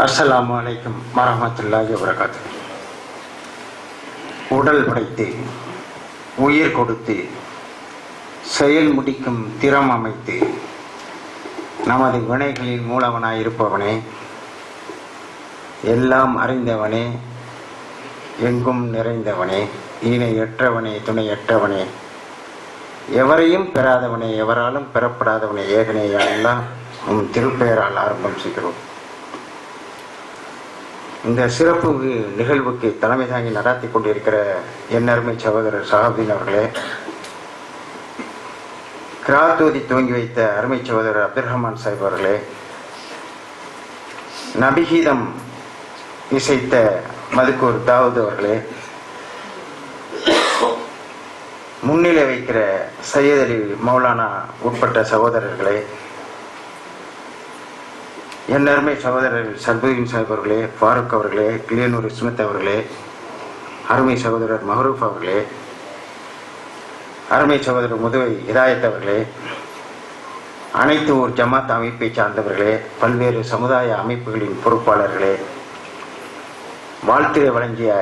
அஸ்ஸலாமு அலைக்கும் வரஹ்மத்துல்லாஹி வரகாத்து உடல் படைத்து உயிர் கொடுத்து செயல் முடிக்கும் திறம் அமைத்து நமது வினைகளில் மூலவனாய் இருப்பவனே எல்லாம் அறிந்தவனே எங்கும் நிறைந்தவனே ஈனையற்றவனே துணையற்றவனே எவரையும் பெறாதவனே எவராலும் பெறப்படாதவனே ஏகனே எல்லாம் திருப்பெயரால் ஆரம்பம் செய்கிறோம். இந்த சிறப்பு நிகழ்வுக்கு தலைமை தாங்கி நடாத்தி கொண்டிருக்கிற என் அருமை சகோதரர் சஹாபின் அவர்களே கிராத்தூதி துவங்கி வைத்த அருமை சகோதரர் அப்துல் ரஹ்மான் சாஹிப் அவர்களே நபிகீதம் இசைத்த மதுக்கூர் தாவூத் அவர்களே முன்னிலை வைக்கிற சையத் அலி மௌலானா உட்பட்ட சகோதரர்களே என் அருமை சகோதரர்கள் சர்புதீன் சாஹிப் அவர்களே ஃபாரூக் அவர்களே கிளியனூர் இஸ்மத் அவர்களே அருமை சகோதரர் மஹரூப் அவர்களே அருமை சகோதரர் முதுவை இதாயத் அவர்களே அனைத்து ஊர் ஜமாத் அமைப்பை சார்ந்தவர்களே பல்வேறு சமுதாய அமைப்புகளின் பொறுப்பாளர்களே வாழ்த்துரை வழங்கிய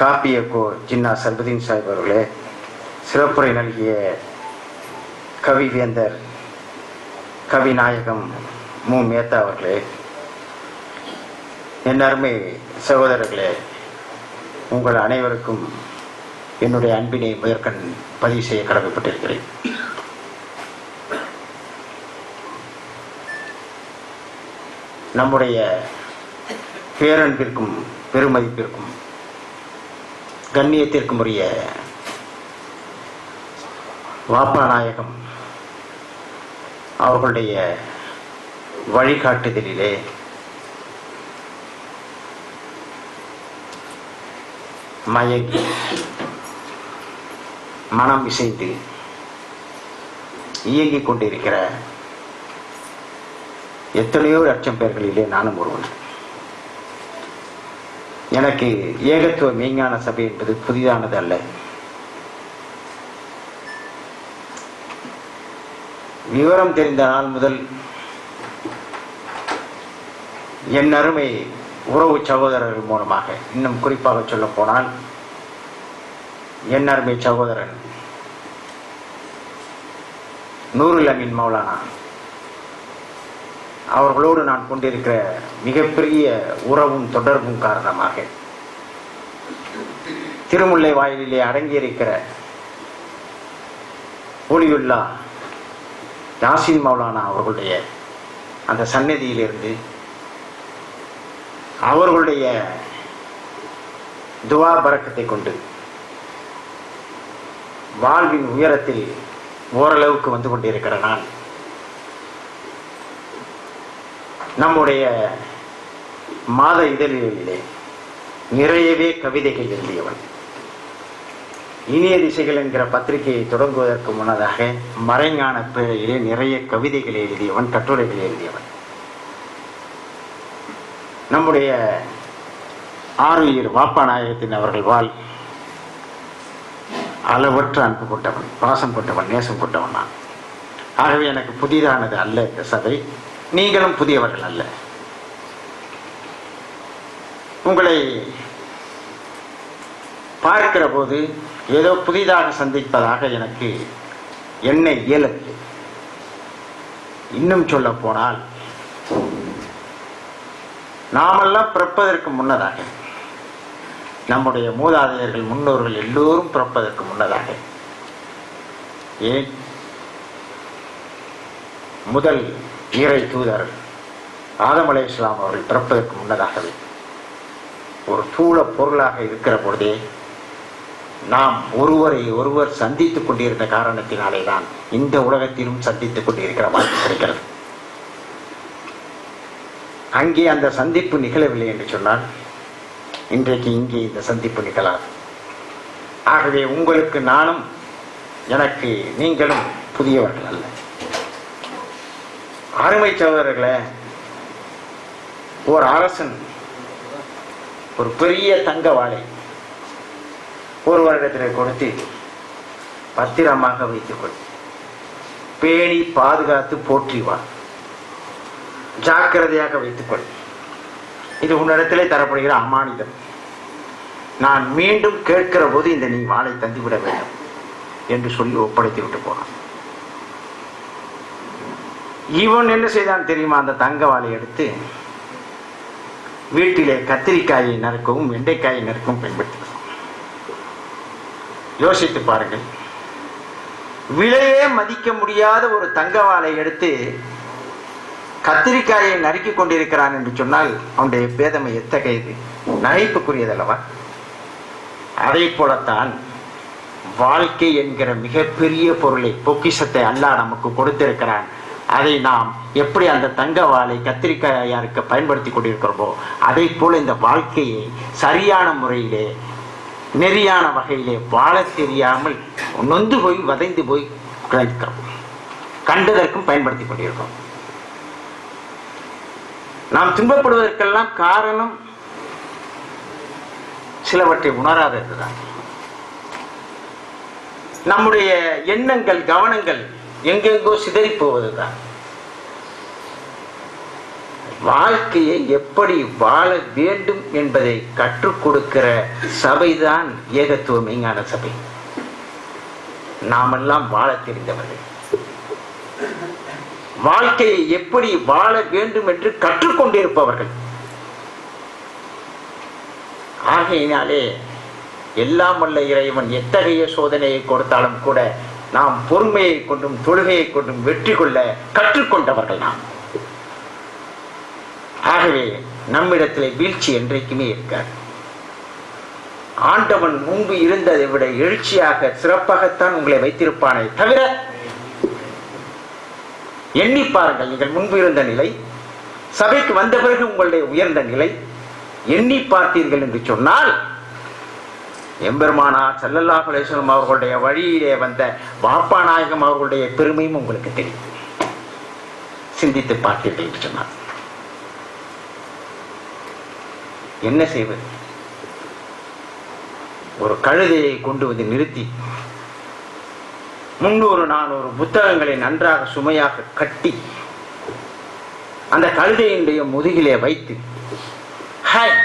காப்பிய கோ ஜின்னா சர்பதீன் சாஹிப் அவர்களே சிறப்புரை நல்கிய கவிவேந்தர் கவிநாயகம் மு. மேத்தா அவர்களே என் அருமை சகோதரர்களே உங்கள் அனைவருக்கும் என்னுடைய அன்பினை முதற்கண் பதிவு செய்ய கடமைப்பட்டிருக்கிறேன். நம்முடைய பேரன்பிற்கும் பெருமதிப்பிற்கும் கண்ணியத்திற்கும் உரிய வாப்பாநாயகம் அவர்களுடைய வழிகாட்டுதலிலே. மயங்கி மனம் இசைந்து இயங்கிக் கொண்டிருக்கிற எத்தனையோ லட்சம் பேர்களிலே நானும் ஒருவன். எனக்கு ஏகத்துவ மெய்ஞான சபை என்பது புதிதானது அல்ல. விவரம் தெரிந்த நாள் முதல் என் அருமை உறவு சகோதரர்கள் மூலமாக இன்னும் குறிப்பாக சொல்ல போனால் என் அருமை சகோதரன் நூருல் அமீன் மௌலானா. அவர்களோடு நான் கொண்டிருக்கிற மிகப்பெரிய உறவும் தொடர்பும் காரணமாக திருமுல்லை வாயிலே அடங்கியிருக்கிற ஒளியுல்லா யாசின் மௌலானா அவர்களுடைய அந்த சன்னதியிலிருந்து அவர்களுடைய துவா பறக்கத்தை கொண்டு வாழ்வின் உயரத்தில் ஓரளவுக்கு வந்து கொண்டிருக்கிற நான் நம்முடைய மாத இதழிலே நிறையவே கவிதைகள் எழுதியவன். இனிய திசைகள் என்கிற பத்திரிகையை தொடங்குவதற்கு முன்னதாக மறைஞான பிழையிலே நிறைய கவிதைகளை எழுதியவன் கட்டுரைகளை எழுதியவன். நம்முடைய ஆறுயிர் வாப்பாநாயகத்தின் அவர்கள் வாழ் அளவற்ற அன்பு கொண்டவன் பாசம் கொண்டவன் நேசம் கொண்டவன் நான். ஆகவே எனக்கு புதிதானது அல்ல இந்த சபை. நீங்களும் புதியவர்கள் அல்ல. உங்களை பார்க்கிற போது ஏதோ புதிதாக சந்திப்பதாக எனக்கு என்ன இயலவில்லை. இன்னும் சொல்ல போனால் நாமெல்லாம் பிறப்பதற்கு முன்னதாக நம்முடைய மூதாதையர்கள் முன்னோர்கள் எல்லோரும் பிறப்பதற்கு முன்னதாக ஏன்? முதல் இறை தூதர் ஆதம் அலை இஸ்லாம் அவர்கள் பிறப்பதற்கு முன்னதாகவே ஒரு தூள பொருளாக இருக்கிற பொழுதே நாம் ஒருவரை ஒருவர் சந்தித்துக் கொண்டிருந்த காரணத்தினாலே தான் இந்த உலகத்திலும் சந்தித்துக் கொண்டிருக்கிற வாய்ப்பு கிடைக்கிறது. அங்கே அந்த சந்திப்பு நிகழவில்லை என்று சொன்னால் இன்றைக்கு இங்கே இந்த சந்திப்பு நிகழாது. ஆகவே உங்களுக்கு நானும் எனக்கு நீங்களும் புதியவர்கள் அல்ல. அருமை சகோதரர்களே ஒரு அரசன் ஒரு பெரிய தங்க வாழை ஒரு வருடத்தில் கொடுத்து பத்திரமாக வைத்துக்கொள் பேணி பாதுகாத்து போற்றிவான் ஜாக்கிரதையாக வைத்துக்கொள். இது உன்னிடத்திலே தரப்படுகிற அமானிதம் நான் மீண்டும் கேட்கிற போது இந்த நீ வாளை தந்துவிட வேண்டும் என்று சொல்லி ஒப்படைத்து விட்டு போனான். இவன் என்ன செய்தான் தெரியுமா? அந்த தங்க வாளை எடுத்து வீட்டிலே கத்திரிக்காயை நறுக்கவும் வெண்டைக்காயை நறுக்கவும் பயன்படுத்தினான். யோசித்து பாருங்கள். விலையே மதிக்க முடியாத ஒரு தங்க வாளை எடுத்து கத்திரிக்காயை நறுக்கி கொண்டிருக்கிறான் என்று சொன்னால் அவனுடைய பேதமை எத்தகையது? நகைப்புக்குரியதல்லவா? அதை போலத்தான் வாழ்க்கை என்கிற மிகப்பெரிய பொருளை பொக்கிஷத்தை அல்லாஹ் நமக்கு கொடுத்திருக்கிறான். அதை நாம் எப்படி அந்த தங்க வாளை கத்திரிக்காயாருக்கு பயன்படுத்தி கொண்டிருக்கிறோமோ அதை போல இந்த வாழ்க்கையை சரியான முறையிலே நெறியான வகையிலே வாழ தெரியாமல் நொந்து போய் வதைந்து போய் கிளைக்கிறோம் கண்டதற்கும் பயன்படுத்தி கொண்டிருக்கிறோம். நாம் துன்பப்படுவதற்கெல்லாம் காரணம் சிலவற்றை உணராததுதான். நம்முடைய எண்ணங்கள் கவனங்கள் எங்கெங்கோ சிதறி போவதுதான். வாழ்க்கையை எப்படி வாழ வேண்டும் என்பதை கற்றுக் கொடுக்கிற சபைதான் ஏகத்துவ மெய்ஞான சபை. நாமெல்லாம் வாழ தெரிந்தவர்கள். வாழ்க்கையை எப்படி வாழ வேண்டும் என்று கற்றுக்கொண்டிருப்பவர்கள் ஆகையினாலே எல்லாம் வல்ல இறைவன் எத்தகைய சோதனையை கொடுத்தாலும் கூட நாம் பொறுமையை கொண்டும் தொழுகையை கொண்டும் வெற்றி கொள்ள கற்றுக்கொண்டவர்கள் நாம். ஆகவே நம்மிடத்திலே வீழ்ச்சி என்றைக்குமே இருக்காது. ஆண்டவன் முன்பு இருந்ததை விட எழுச்சியாக சிறப்பாகத்தான் உங்களை வைத்திருப்பானே தவிர எண்ணி பாருங்கள் நீங்கள் முன்பு இருந்த நிலை சபைக்கு வந்த பிறகு உங்களுடைய உயர்ந்த நிலை எண்ணி பார்த்தீர்கள் என்று சொன்னால் எம்பெருமானார் செல்லல்லா குலேஸ்வரம் அவர்களுடைய வழியிலே வந்த பாப்பா நாயகம் அவர்களுடைய பெருமையும் உங்களுக்கு தெரியும். சிந்தித்து பார்த்தீர்கள் என்று சொன்னார் என்ன செய்வது? ஒரு கழுதையை கொண்டு வந்து நிறுத்தி முன்னூறு நானூறு புத்தகங்களை நன்றாக சுமையாக கட்டி அந்த கழுதையினுடைய முதுகிலே வைத்து ஹாய்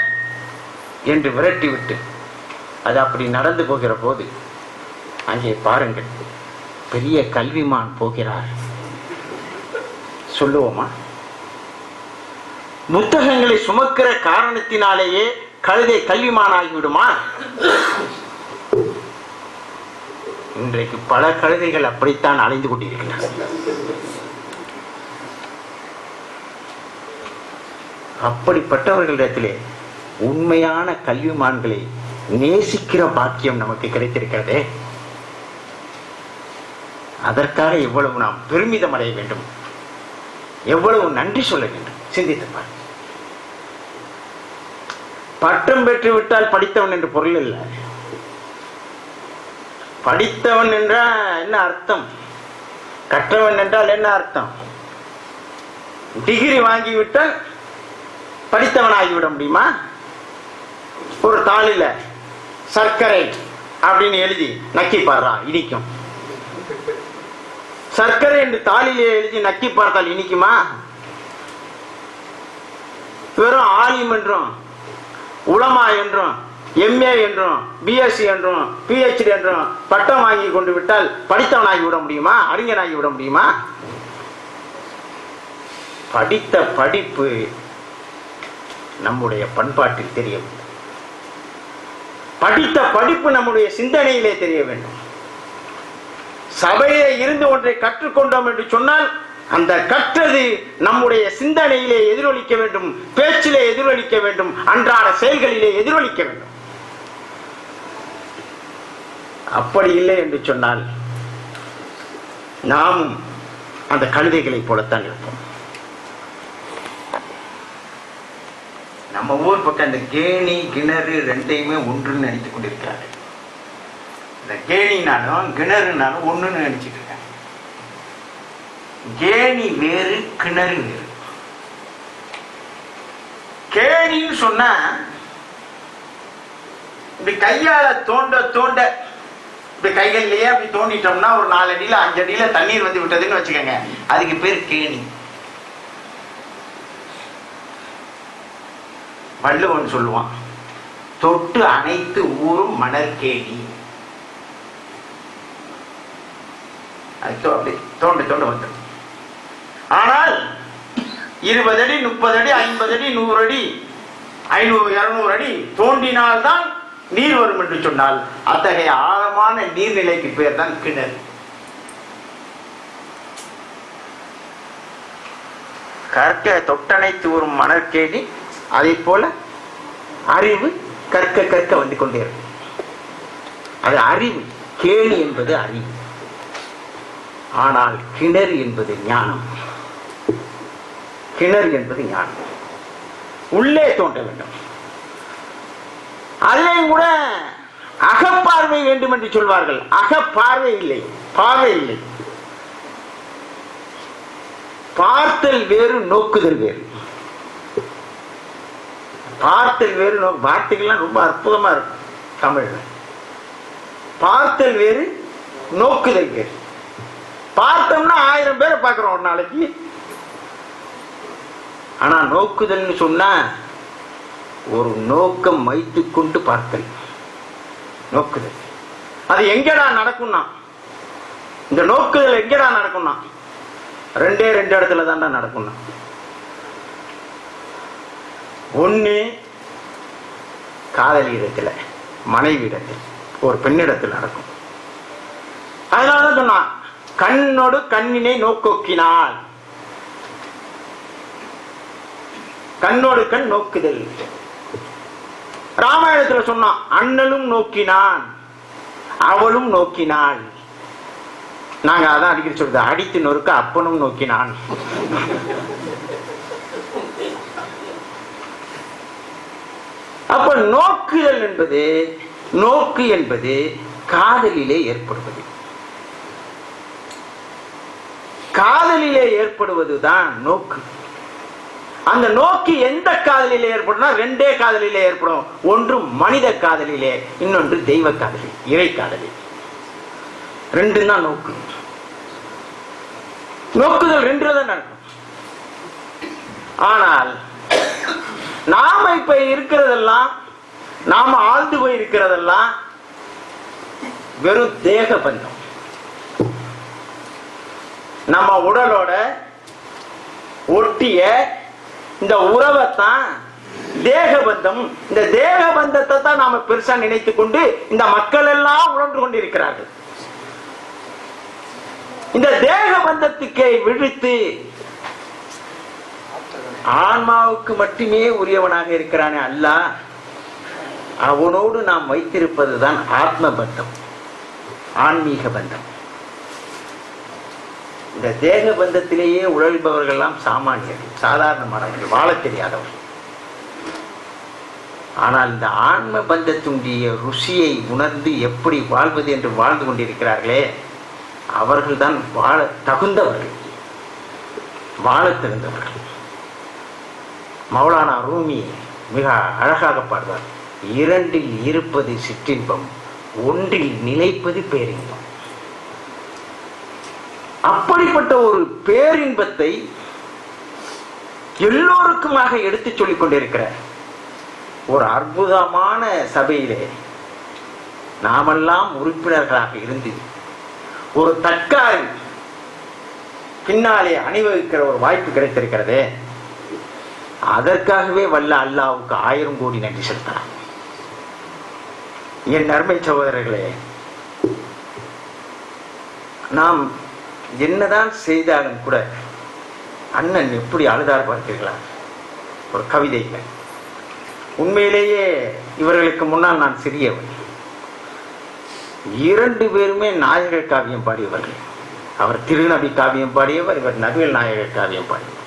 என்று விரட்டிவிட்டு அது அப்படி நடந்து போகிற போது அங்கே பாருங்கள் பெரிய கல்விமான் போகிறார். சொல்லுவோமா? புத்தகங்களை சுமக்கிற காரணத்தினாலேயே கழுதை கல்விமான் ஆகிவிடுமா இன்றைக்கு பல கழுதைகள் அப்படித்தான் அலைந்து கொண்டிருக்கின்றன. அப்படிப்பட்டவர்களிடத்திலே உண்மையான கல்விமான்களை நேசிக்கிற பாக்கியம் நமக்கு கிடைத்திருக்கிறதே. அதற்காக எவ்வளவு நாம் பெருமிதம் அடைய வேண்டும். எவ்வளவு நன்றி சொல்ல வேண்டும். சிந்தித்து பார் பட்டம் பெற்றுவிட்டால் படித்தவன் என்று பொருள் இல்லை. படித்தவன் என்றால் என்ன அர்த்தம்? கற்றவன் என்றால் என்ன அர்த்தம்? டிகிரி வாங்கிவிட்டால் படித்தவன் ஆகிவிட முடியுமா? ஒரு தாளில சர்க்கரை அப்படின்னு எழுதி நக்கி பாடுறான் இனிக்கும். சர்க்கரை என்று தாளிலே எழுதி நக்கி பார்த்தால் இனிக்குமா? வெறும் ஆலிம் என்றும் உளமா என்றும் எம்ஏ என்றும் பிஎஸ்சி என்றும் பிஹெச்டி என்றும் பட்டம் வாங்கி கொண்டு விட்டால் படித்தவனாகி விட முடியுமா? அறிஞனாகி விட முடியுமா? படித்த படிப்பு நம்முடைய பண்பாட்டில் தெரிய வேண்டும். படித்த படிப்பு நம்முடைய சிந்தனையிலே தெரிய வேண்டும். சபையிலே இருந்து ஒன்றை கற்றுக்கொண்டோம் என்று சொன்னால் அந்த கற்றது நம்முடைய சிந்தனையிலே எதிரொலிக்க வேண்டும் பேச்சிலே எதிரொலிக்க வேண்டும் அன்றாட செயல்களிலே எதிரொலிக்க வேண்டும். அப்படி இல்லை என்று சொன்னால் நாமும் அந்த கழுதைகளைப் போலத்தான் இருப்போம். நம்ம ஊர் பக்கம் இந்த கேணி கிணறு ரெண்டையுமே ஒன்றுன்னு நினைத்துக் கொண்டிருக்காரு இந்த கேணினாலும் கிணறுனாலும் ஒண்ணுன்னு நினைச்சிட்டு இருக்காங்க. கேணி வேறு கிணறு வேறு. கேணின்னு சொன்னா இப்படி கையால தோண்ட தோண்ட இப்படி கைகள்லயே அப்படி தோண்டிட்டோம்னா ஒரு நாலு அடியில அஞ்சு அடியில தண்ணீர் வந்து விட்டதுன்னு வச்சுக்கோங்க. அதுக்கு பேர் கேணி. வள்ளுவன் சொல்லுவான் தொட்டு அனைத்து ஊரும் மணற்கேணி அது தோ- அப்படி தோண்டு தோண்டு வந்து ஆனால் இருபது அடி முப்பது அடி ஐம்பது அடி நூறு அடி ஐநூறு இருநூறு அடி தோண்டினால்தான் நீர் வரும் என்று சொன்னால் அத்தகைய ஆழமான நீர்நிலைக்கு பேர் தான் கிணறு. கற்க தொட்டனைத்து ஒரு மணற்கேணி அதே போல அறிவு கற்க கற்க வந்து கொண்டே இருக்கும். அது அறிவு கேணி என்பது அறிவு. ஆனால் கிணறு என்பது ஞானம். கிணறு என்பது ஞானம். உள்ளே தோன்ற வேண்டும். அதிலேயும் கூட அகப்பார்வை வேண்டும் என்று சொல்வார்கள். அகப்பார்வை இல்லை பார்வை இல்லை. பார்த்தல் வேறு நோக்குதல் வேறு. பார்த்தல் வேறு நோக்கு வார்த்தைகள்லாம் ரொம்ப அற்புதமா இருக்கும் தமிழ்ல. பார்த்தல் வேறு நோக்குதல் வேறு. பார்த்தோம்னா ஆயிரம் பேரை பார்க்கிறோம் ஒரு நாளைக்கு. ஆனா நோக்குதல்னு சொன்னா ஒரு நோக்கம் வைத்துக் கொண்டு பார்த்தல் நோக்குதல். அது எங்கடா நடக்கும்னா? இந்த நோக்குதல் எங்கடா நடக்கும்னா? ரெண்டே ரெண்டு இடத்துல தான்டா நடக்கும்னா. ஒண்ணு காதலி இடத்துல மனைவி இடத்தில் ஒரு பெண்ணிடத்தில் நடக்கும். அதனாலதான் சொன்னான் கண்ணோடு கண்ணினை நோக்கோக்கினாள் கண்ணோடு கண் நோக்குதல். ராமாயணத்துல சொன்னான் அண்ணலும் நோக்கினான் அவளும் நோக்கினாள். நாங்க அதான் அடிக்கடி சொல்றது அடித்து நொறுக்க அப்பனும் நோக்கினான். அப்ப நோக்குதல் என்பது நோக்கு என்பது காதலிலே ஏற்படுவது. காதலிலே ஏற்படுவதுதான் நோக்கு. அந்த நோக்கி எந்த காதலிலே ஏற்படும்னா ரெண்டே காதலிலே ஏற்படும். ஒன்று மனித காதலிலே இன்னொன்று தெய்வ காதலி இறை காதலி. ரெண்டு தான் நோக்கு. நோக்குதல் ரெண்டு தான் நடக்கும். ஆனால் நாம இப்ப இருக்கிறதெல்லாம் நாம ஆழ்ந்து போய் இருக்கிறதெல்லாம் வெறும் தேக பந்தம். நம்ம உடலோட ஒட்டிய இந்த உறவைத்தான் தேகபந்தம். இந்த தேகபந்தத்தை தான் நாம பெருசா நினைத்து கொண்டு இந்த மக்கள் எல்லாம் உணர்ந்து கொண்டிருக்கிறார்கள். இந்த தேக பந்தத்துக்கை விழித்து ஆன்மாவுக்கு மட்டுமே உரியவனாக இருக்கிறானே அல்லாஹ் அவனோடு நாம் வைத்திருப்பதுதான் ஆத்ம பந்தம் ஆன்மீக பந்தம். இந்த தேக பந்தத்திலேயே உழல்பவர்கள்லாம் சாமானியர்கள் சாதாரணமானவர்கள் வாழத் தெரியாதவர்கள். ஆனால் இந்த ஆன்ம பந்தத்தினுடைய ருசியை உணர்ந்து எப்படி வாழ்வது என்று வாழ்ந்து கொண்டிருக்கிறார்களே அவர்கள்தான் வாழ தகுந்தவர்கள் வாழத் தகுந்தவர்கள் மௌலானா ரூமி மிக அழகாக பாடுவார் இரண்டில் இருப்பது சிற்றின்பம் ஒன்றில் நிலைப்பது பேரின்பம். அப்படிப்பட்ட ஒரு பேரின்பத்தை எல்லோருக்குமாக எடுத்துச் சொல்லிக் கொண்டிருக்கிற ஒரு அற்புதமான சபையிலே நாமெல்லாம் உறுப்பினர்களாக இருந்து ஒரு தற்கால் பின்னாலே அணிவகுக்கிற ஒரு வாய்ப்பு கிடைத்திருக்கிறதே. அதற்காகவே வல்ல அல்லாவுக்கு ஆயிரம் கோடி நன்றி செலுத்தலாம். என் அருமை சகோதரர்களே நாம் என்னதான் செய்தாலும் கூட அண்ணன் எப்படி அழுதார் பார்த்தீர்களா ஒரு கவிதையில் உண்மையிலேயே இவர்களுக்கு முன்னால் நான் சிறியவன். இரண்டு பேருமே நாயகர் காவியம் பாடியவர்கள் அவர் திருநபி காவியம் பாடியவர் இவர் நபிகள் நாயகர் காவியம் பாடியவர்.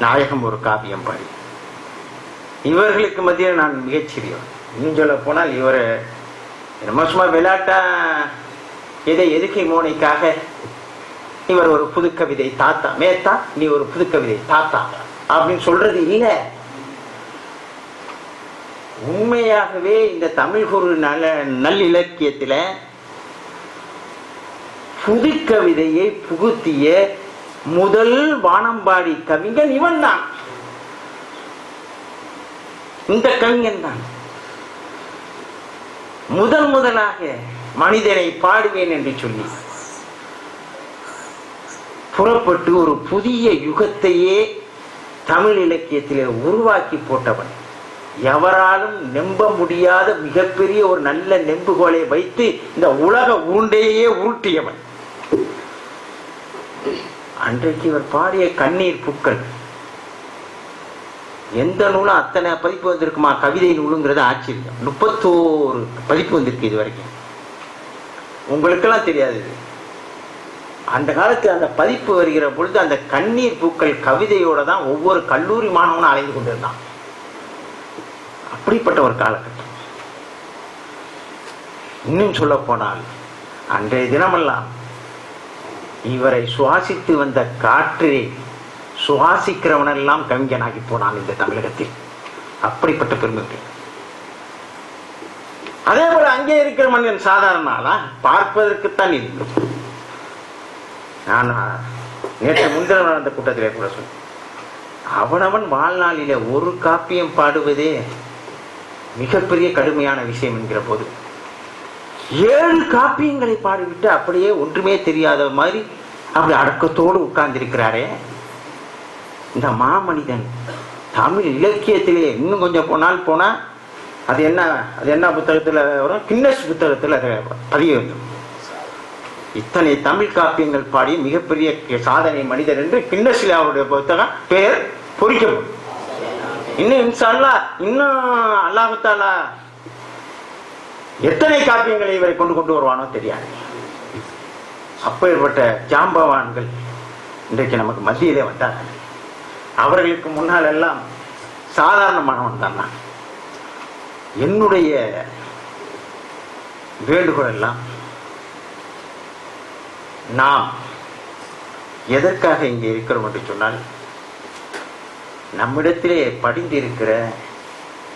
நாயகம் ஒரு காவியம் பாடி. இவர்களுக்கு மத்தியில் நான் மிகச்சிறியவன் இன்னும் சொல்ல போனால் இவர் என்னமோ சும்மா விளையாட்டா எதை எதுக்கை மோனைக்காக இவர் ஒரு புது கவிதை தாத்தா. மேத்தா நீ ஒரு புது கவிதை தாத்தா. அப்படின்னு சொல்றது இல்லை. உண்மையாகவே இந்த தமிழ் குரு நல நல்லிலக்கியத்துல புது கவிதையை புகுத்திய முதல் வானம்பாடி கவிஞன் இவன் தான் இந்த கவிஞன் தான். முதல் முதலாக மனிதனை பாடுவேன் என்று சொல்லி புறப்பட்டு ஒரு புதிய யுகத்தையே தமிழ் இலக்கியத்திலே உருவாக்கி போட்டவன். எவராலும் நம்ப முடியாத மிகப்பெரிய ஒரு நல்ல நெம்புகோலை வைத்து இந்த உலக உருண்டையே உருட்டியவன் அன்றைக்கு இவர் பாடிய கண்ணீர் பூக்கள் எந்த நூலும் அத்தனை பதிப்பு வந்திருக்குமா? கவிதை நூலுங்கிறது ஆச்சரியம். முப்பத்தோரு பதிப்பு வந்திருக்கு இது வரைக்கும் உங்களுக்கெல்லாம் தெரியாது இது. அந்த காலத்தில் அந்த பதிப்பு வருகிற பொழுது அந்த கண்ணீர் பூக்கள் கவிதையோட தான் ஒவ்வொரு கல்லூரி மாணவனும் அலைந்து கொண்டிருந்தான். அப்படிப்பட்ட ஒரு காலகட்டம். இன்னும் சொல்ல போனால் அன்றைய தினமெல்லாம் இவரை சுவாசித்து வந்த காற்றிலே சுவாசிக்கிறவனெல்லாம் கவிஞனாகி போனான் இந்த தமிழகத்தில். அப்படிப்பட்ட பெருமைகள். அதே போல அங்கே இருக்கிற மனிதன் சாதாரண ஆளா? பார்ப்பதற்குத்தான் இருக்கும் நான் நேற்று முந்திரம் நடந்த கூட்டத்திலே கூட சொன்னேன். அவனவன் வாழ்நாளிலே ஒரு காப்பியம் பாடுவதே மிகப்பெரிய கடுமையான விஷயம் என்கிற போது ஏழு காப்பியங்களை பாடிவிட்டு அப்படியே ஒன்றுமே தெரியாத மாதிரி அப்படி அடக்கத்தோடு உட்கார்ந்திருக்கிறாரே. இந்த மாமனிதன் தமிழ் இலக்கியத்திலே இன்னும் கொஞ்சம் போனால் போனால் அது என்ன அது என்ன புத்தகத்தில் வரும்? கின்னஸ் புத்தகத்தில் அதை பதிய வேண்டும். இத்தனை தமிழ் காப்பியங்கள் பாடிய மிகப்பெரிய சாதனை மனிதர் என்று கின்னஸ்ல அவருடைய புத்தகம் பெயர் பொறிக்கப்படும் இன்னும் இன்ஷா அல்லாஹ் இன்னும் அல்லாஹு எத்தனை காப்பியங்களை இவரை கொண்டு கொண்டு வருவானோ தெரியாது. அப்பேற்பட்ட ஜாம்பவான்கள் இன்றைக்கு நமக்கு மத்தியிலே வந்தாங்க அவர்களுக்கு முன்னால் எல்லாம் சாதாரணமானவன் தான் என்னுடைய வேண்டுகோள் எல்லாம் நாம் எதற்காக இங்கே இருக்கிறோம் என்று சொன்னால் நம்மிடத்திலே படிந்திருக்கிற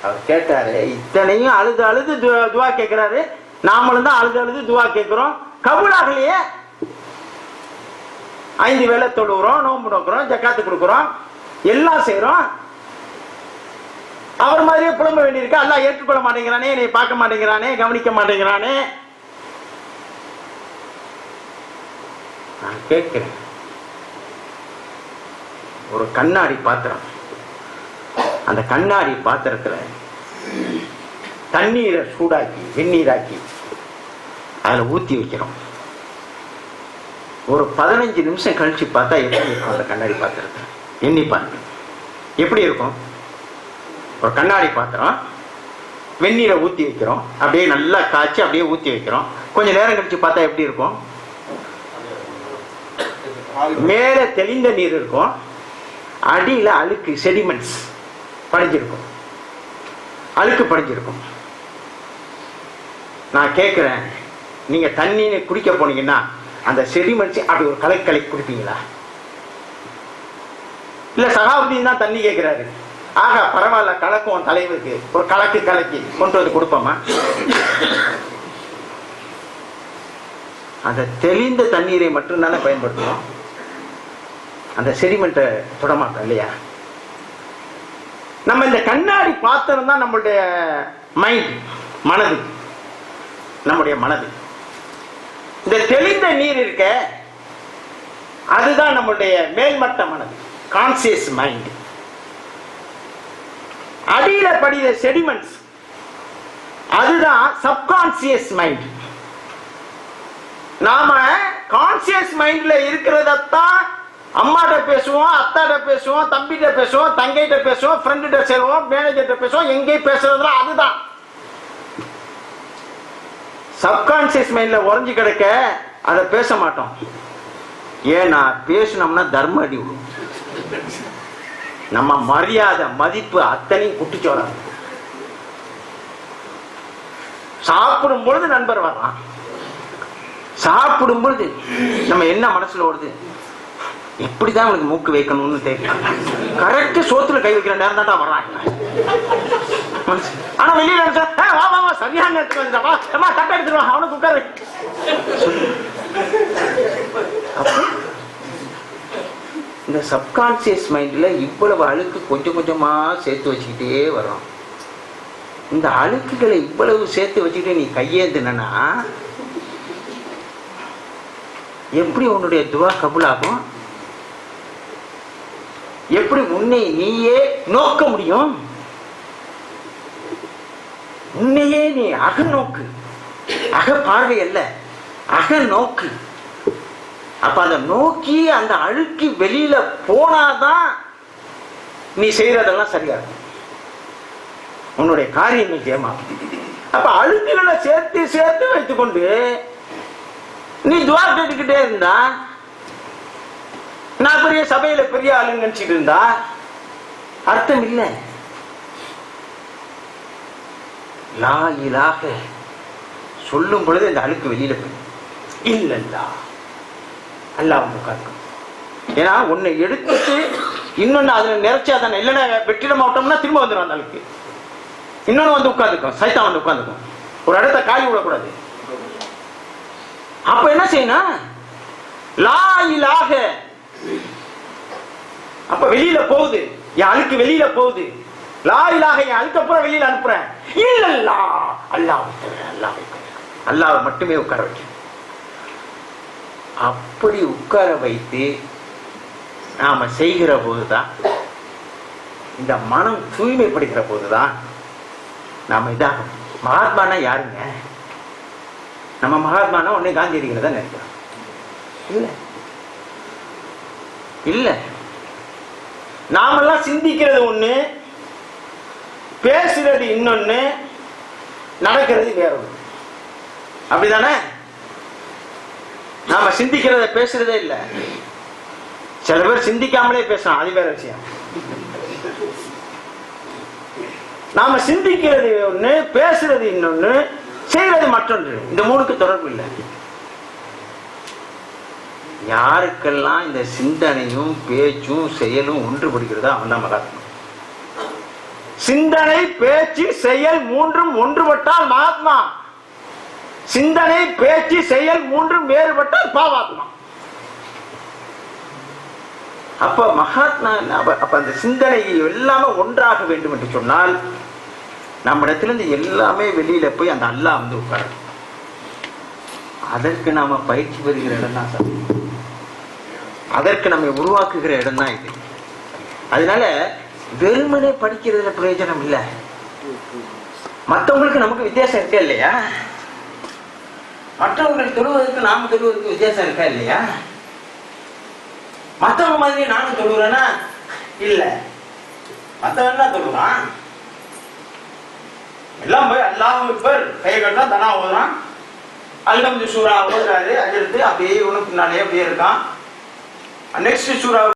அவர் கேட்டாரு இத்தனையும் அழுது அழுது துவா- கேட்கிறாரு. நாமளும் தான் அழுது அழுது துவா கேட்கிறோம். கபூலாகலையே. ஐந்து வேலை தொழுகிறோம் நோன்பு நோக்கிறோம் ஜக்காத்து கொடுக்குறோம் எல்லாம் செய்யறோம் அவர் மாதிரியே புலம்ப வேண்டியிருக்கு. எல்லாம் ஏற்றுக்கொள்ள மாட்டேங்கிறானே என்னை பார்க்க மாட்டேங்கிறானே கவனிக்க மாட்டேங்கிறானே. நான் கேட்கிறேன் ஒரு கண்ணாடி பாத்திரம். அந்த கண்ணாடி பாத்திரத்துல தண்ணீரை சூடாக்கி வெந்நீராக்கி அதுல ஊத்தி வைக்கிறோம். ஒரு பதினஞ்சு நிமிஷம் கழிச்சு பார்த்தா எப்படி இருக்கும் அந்த கண்ணாடி பாத்திரத்துல? எண்ணி பாருங்க. எப்படி இருக்கும்? ஒரு கண்ணாடி பாத்திரம் வெந்நீரை ஊத்தி வைக்கிறோம். அப்படியே நல்லா காய்ச்சி அப்படியே ஊத்தி வைக்கிறோம். கொஞ்ச நேரம் கழிச்சு பார்த்தா எப்படி இருக்கும்? மேல தெளிந்த நீர் இருக்கும். அடியில அழுக்கு செடிமெண்ட்ஸ் படிஞ்சிருக்கும். அழுக்கு படிஞ்சிருக்கும். நான் கேட்குறேன் நீங்க தண்ணி குடிக்க போனீங்கன்னா அந்த செடிமெண்ட்ஸ் அப்படி ஒரு கலை கலை குடிப்பீங்களா? இல்ல சகாபுதீன் தான் தண்ணி கேட்கிறாரு ஆகா பரவாயில்ல கலக்கும் தலைவருக்கு. ஒரு கலக்கு கலக்கி கொண்டு வந்து கொடுப்போமா? அந்த தெளிந்த தண்ணீரை மட்டும்தானே பயன்படுத்துவோம்? அந்த செடிமெண்ட்டை தொடமாட்டோம் இல்லையா? நம்ம இந்த கண்ணாடி பாத்திரம் தான் நம்மளுடைய மைண்ட் மனது. நம்முடைய மனது. இந்த தெளிந்த நீர் இருக்க அதுதான் நம்மளுடைய மேல்மட்ட மனது கான்சியஸ் மைண்ட் அடியில படித செடிமெண்ட்ஸ் அதுதான் சப்கான்சியஸ் மைண்ட் நாம கான்சியஸ் மைண்ட்ல இருக்கிறதத்தான் அம்மாட்ட பேசுவோம் அத்தாட்ட பேசுவோம் தம்பிகிட்ட பேசுவோம் தங்கைகிட்ட பேசுவோம் ஃப்ரெண்டுகிட்ட சேருவோம் மேனேஜர்கிட்ட பேசுவோம் எங்கேயும் பேசுறதுலாம் அதுதான். சப்கான்சியஸ் மைண்ட்ல உறைஞ்சு கிடக்க அதை பேச மாட்டோம். ஏன்னா பேசினோம்னா தர்ம அடி விடும் நம்ம மரியாதை மதிப்பு அத்தனையும் குட்டிச்சோட சாப்பிடும் பொழுது நண்பர் வர்றான் சாப்பிடும் பொழுது நம்ம என்ன மனசுல ஓடுது? இப்படிதான் உனக்கு மூக்கு வைக்கணும்னு தெரியும் கரெக்ட் சோத்துல கை வைக்கிற நேரம் தான் வர்றாங்க ஆனா வெளியில வா வா வா சரியான நேரத்துக்கு வந்துட்டா வா அம்மா தட்டை எடுத்துருவா அவனுக்கு உட்காரு இந்த சப்கான்சியஸ் மைண்ட்ல இவ்வளவு அழுக்கு கொஞ்சம் கொஞ்சமா சேர்த்து வச்சுக்கிட்டே வரும் இந்த அழுக்குகளை இவ்வளவு சேர்த்து வச்சுக்கிட்டு நீ கையேந்தினா எப்படி உன்னுடைய துவா கபுலாகும்? எப்படி உன்னை நீயே நோக்க முடியும்? உன்னையே நீ அக நோக்கு அக பார்வை அல்ல அக நோக்கு. அப்ப அந்த நோக்கி அந்த அழுக்கி வெளியில போனாதான் நீ செய்யறதெல்லாம் சரியா இருக்கும். உன்னுடைய காரியங்கள் ஜெயமாகும். அப்ப அழுக்குகளை சேர்த்து சேர்த்து வைத்துக்கொண்டு நீ துவா கேட்டுக்கிட்டே இருந்தா நான் பெரிய சபையில பெரிய ஆளுன்னு நினைச்சிட்டு இருந்தா அர்த்தம் இல்லை. லாயிலாக சொல்லும் பொழுது இந்த அழுக்கு வெளியில போய் இல்லல்லா. அல்லாஹ் உட்கார்க்கும் ஏன்னா ஒன்னு எடுத்துட்டு இன்னொன்னு அதுல நிறைச்சா தானே. இல்லைன்னா வெற்றிட மாவட்டம்னா திரும்ப வந்துடும் அந்த அழுக்கு. இன்னொன்னு வந்து உட்காந்துக்கும் சைத்தா வந்து உட்காந்துக்கும் ஒரு இடத்த காய் விடக்கூடாது. அப்ப என்ன செய்யணும்? லாயிலாக அப்ப வெளியில போகுது. என் அழுக்கு வெளியில போகுது. லா இலாக என் அழுக்கப்புறம் வெளியில அனுப்புறேன். இல்லல்லா. அல்லாஹ் அல்லாஹ் அல்லாஹ் மட்டுமே உட்கார வைக்க அப்படி உட்கார வைத்து நாம செய்கிற போதுதான் இந்த மனம் தூய்மைப்படுகிற போதுதான் நாம இதாக மகாத்மானா யாருங்க? நம்ம மகாத்மானா உடனே காந்தியடிகளை தான் நினைக்கிறோம் இல்லை. இல்ல. நாமெல்லாம் சிந்திக்கிறது ஒண்ணு பேசுறது இன்னொன்னு நடக்கிறது வேற ஒண்ணு அப்படிதானே? நாம சிந்திக்கிறத பேசுறதே இல்ல. சில பேர் சிந்திக்காமலே பேசலாம் அது வேற விஷயம். நாம சிந்திக்கிறது ஒண்ணு பேசுறது இன்னொன்னு செய்யறது மற்றொன்று. இந்த மூணுக்கு தொடர்பு இல்லை. யாருக்கெல்லாம் இந்த சிந்தனையும் பேச்சும் செயலும் ஒன்றுபடுகிறதோ அவன் தான் மகாத்மா. சிந்தனை பேச்சு செயல் மூன்றும் ஒன்றுபட்டால் மகாத்மா. சிந்தனை பேச்சு செயல் மூன்றும் வேறுபட்டால் பாவாத்மா. அப்ப மகாத்மா அப்ப அந்த சிந்தனை எல்லாமே ஒன்றாக வேண்டும் என்று சொன்னால் நம்மிடத்திலிருந்து எல்லாமே வெளியில போய் அந்த அல்லா வந்து உட்கார அதற்கு நாம பயிற்சி பெறுகிற இடம் தான் அதற்கு நம்மை உருவாக்குகிற இடம் தான் இது. அதனால வெறுமனே படிக்கிறதுல பிரயோஜனம் இல்லை. மற்றவங்களுக்கு நமக்கு வித்தியாசம் இருக்கா இல்லையா? மற்றவங்களுக்கு தொழுவதற்கு நாம தொழுவதற்கு வித்தியாசம் இருக்கா இல்லையா? மற்றவங்க மாதிரி நானும் தொழுகிறேன்னா இல்ல. மற்றவன் தான் தொழுவான் எல்லாம் போய் அல்லாஹ் அக்பர். கையை கட்டினா தனா ஓதுறான். அல்லம் சூரா ஓதுறாரு அஜித்து அப்படியே ஒன்று பின்னாலே அப்படியே இருக்கான். Next surah